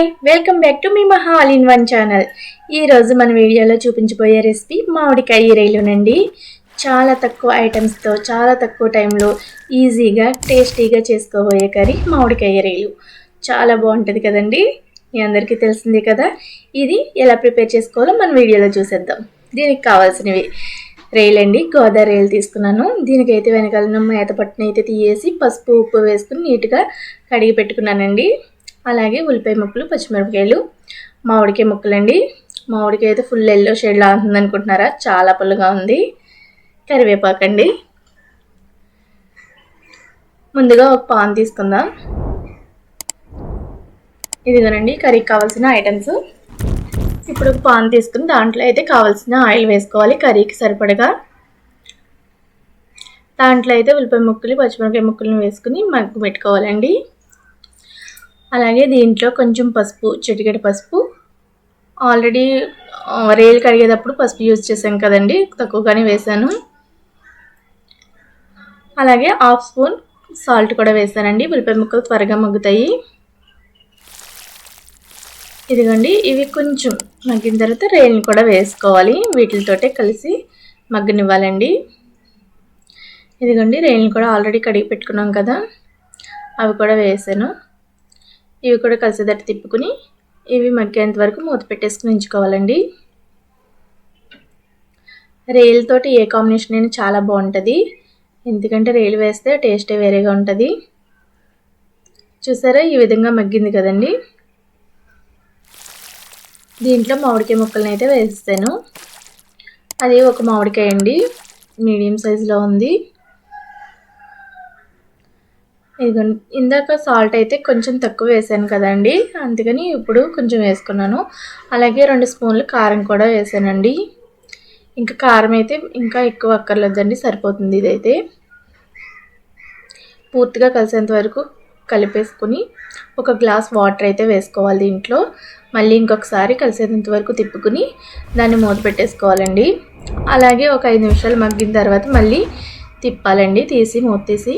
Hi welcome back to మీ Maha all in one channel. ఈరోజు మన వీడియోలో చూపించబోయే రెసిపీ మామిడికాయ రైలునండి చాలా తక్కువ ఐటమ్స్తో చాలా తక్కువ టైంలో ఈజీగా టేస్టీగా చేసుకోబోయే కర్రీ మామిడికాయ రైలు చాలా బాగుంటుంది కదండి? మీ అందరికీ తెలిసిందే కదా? ఇది ఎలా ప్రిపేర్ చేసుకోవాలో మన వీడియోలో చూసేద్దాం. దీనికి కావాల్సినవి రైలండి గోదావరి రైలు తీసుకున్నాను. దీనికైతే వెనకాల మేత పట్టున అయితే తీయేసి పసుపు ఉప్పు వేసుకుని నీట్గా కడిగి పెట్టుకున్నానండి. అలాగే ఉల్లిపాయ ముక్కలు పచ్చిమిరపకాయలు. మామిడికాయ ముక్కలండి. మామిడికాయ అయితే ఫుల్ ఎల్లో షేడ్లా ఉంటుంది అనుకుంటున్నారా? చాలా పుల్లగా ఉంది. కరివేపాకండి ముందుగా ఒక పాన్ తీసుకుందాం. ఇదిగోనండి కర్రీకి కావాల్సిన ఐటమ్స్ ఇప్పుడు పాన్ తీసుకుని దాంట్లో అయితే కావాల్సిన ఆయిల్ వేసుకోవాలి కర్రీకి సరిపడగా. దాంట్లో అయితే ఉల్లిపాయ ముక్కలు పచ్చిమిరపకాయ ముక్కలను వేసుకుని మగ్గు పెట్టుకోవాలండి. అలాగే దీంట్లో కొంచెం పసుపు చిటికెడు పసుపు. ఆల్రెడీ రేలు కడిగేటప్పుడు పసుపు యూజ్ చేశాం కదండి తక్కువగానే వేసాను అలాగే హాఫ్ స్పూన్ సాల్ట్ కూడా వేసానండి ఉల్లిపాయ ముక్కలు త్వరగా మగ్గుతాయి. ఇదిగోండి ఇవి కొంచెం మగ్గిన తర్వాత రేల్ని కూడా వేసుకోవాలి వీటితోటే కలిసి మగ్గనివ్వాలండి. ఇదిగోండి రేల్ని కూడా ఆల్రెడీ కడిగి పెట్టుకున్నాం కదా అవి కూడా వేసాను. ఇవి కూడా కలిసేదట్టు తిప్పుకుని ఇవి మగ్గేంత వరకు మూత పెట్టేసుకుని ఉంచుకోవాలండి. రేలుతోటి ఏ కాంబినేషన్ అయినా చాలా బాగుంటుంది. ఎందుకంటే రేలు వేస్తే టేస్టే వేరేగా ఉంటుంది. చూసారా? ఈ విధంగా మగ్గింది కదండి. దీంట్లో మామిడికాయ ముక్కలను అయితే వేస్తాను. అది ఒక మామిడికాయ అండి. మీడియం సైజులో ఉంది. ఇదిగోండి ఇందాక సాల్ట్ అయితే కొంచెం తక్కువ వేసాను కదండి. అందుకని ఇప్పుడు కొంచెం వేసుకున్నాను. అలాగే రెండు స్పూన్లు కారం కూడా వేసానండి. ఇంకా కారం అయితే ఇంకా ఎక్కువ అక్కర్లేదండి సరిపోతుంది ఇదైతే. పూర్తిగా కలిసేంత వరకు కలిపేసుకుని ఒక గ్లాస్ వాటర్ అయితే వేసుకోవాలి దీంట్లో మళ్ళీ ఇంకొకసారి కలిసేంత వరకు తిప్పుకుని దాన్ని మూత పెట్టేసుకోవాలండి. అలాగే ఒక ఐదు నిమిషాలు మగ్గిన తర్వాత మళ్ళీ తిప్పాలండి తీసి మూత తీసి.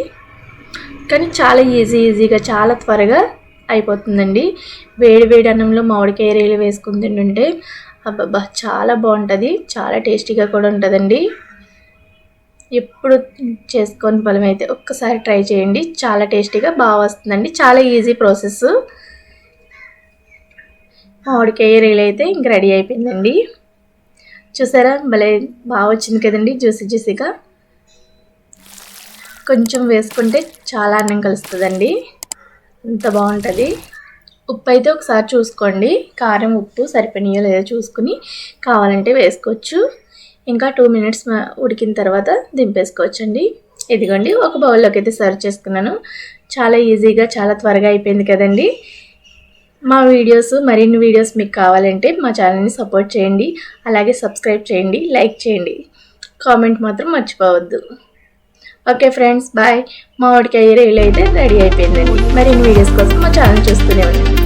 కానీ చాలా ఈజీ ఈజీగా చాలా త్వరగా అయిపోతుందండి. వేడి వేడి అన్నంలో మామిడికాయ రేలు వేసుకుని తింటుంటే అబ్బబ్బా చాలా బాగుంటుంది. చాలా టేస్టీగా కూడా ఉంటుందండి. ఎప్పుడు చేసుకొని ఫలం అయితే ఒక్కసారి ట్రై చేయండి. చాలా టేస్టీగా బాగా వస్తుందండి. చాలా ఈజీ ప్రాసెస్ మామిడికాయ రేలు అయితే ఇంక రెడీ అయిపోయిందండి. చూసారా? భలే బాగా వచ్చింది కదండి. జ్యూసీ జ్యూసీగా. కొంచెం వేసుకుంటే చాలా అన్నం కలుస్తుందండి. అంత బాగుంటుంది. ఉప్పు అయితే ఒకసారి చూసుకోండి. కారం ఉప్పు సరిపోయినాయో లేదో చూసుకుని కావాలంటే వేసుకోవచ్చు. ఇంకా టూ మినిట్స్ ఉడికిన తర్వాత దింపేసుకోవచ్చండి. ఇదిగోండి ఒక బౌల్లోకి అయితే సర్వ్ చేసుకున్నాను. చాలా ఈజీగా చాలా త్వరగా అయిపోయింది కదండి. మా వీడియోస్ మరిన్ని వీడియోస్ మీకు కావాలంటే మా ఛానల్ని సపోర్ట్ చేయండి. అలాగే సబ్స్క్రైబ్ చేయండి లైక్ చేయండి. కామెంట్ మాత్రం మర్చిపోవద్దు. Okay friends bye. మామిడికాయ రైలు అయితే రెడీ అయిపోయిందండి. మరిన్ని వీడియోస్ కోసం మా ఛానల్ చూస్తూనే ఉండండి.